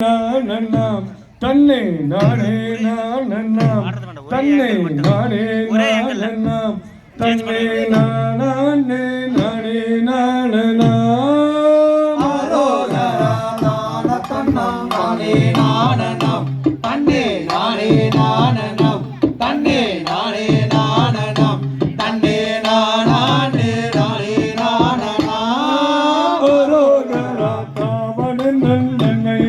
தன்னை நானே நானண்ணாம் தன்னை நானே நானண்ணாம் தன்னை நானே நானே நானனம் தன்னே நானே நானனம் தன்னே நானே நானனம் தன்னே நானே நானே அரோகரா தாவணன் நன்னை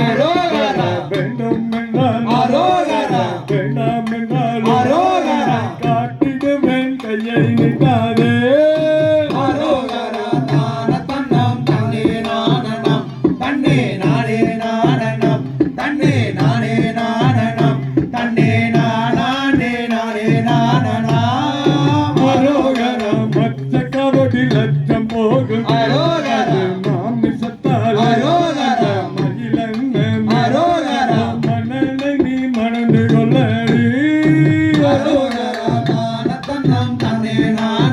அரோகரா. வேண்டும். வேண்டாம் என்றால். காட்டிடுவேன் கையை நிட்டாதே ಮಾಡೇಣ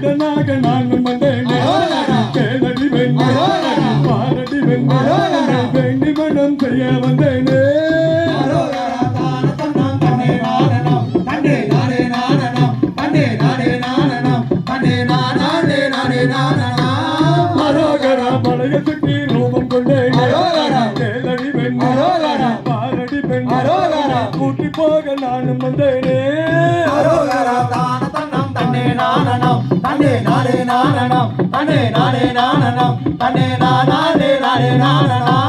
வேடனாக நானும் வந்தேனே. கேளடி வெண்ணே. பாரடி வெண்ணே. வேண்டி மனம் செய்ய வந்தேனே. கூட்டி போக நானும் வந்தேனே. நானனம் தன்னே நானே நானனம் தன்னே நானே நானே நானனம்.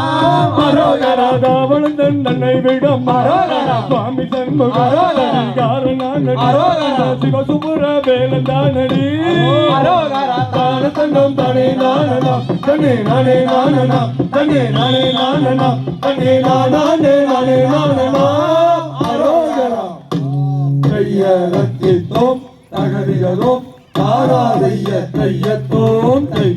அரோகரா தாவணந்தன் தன்னை விடம் அரோகரா. சுவாமி சண்முக அரோகரா. யாரனானடி அரோகரா. சிவசுப்புர வேலந்தானடி அரோகரா. தான தன்னம் தனே நானனம். தன்னே நானே நானனம். தன்னே நானே நானனம். தன்னே நானே நானே நானனம். அரோகரா கையரத்தித்தோம் தகதிகளோம். தாராதைய கையத்தோம் கை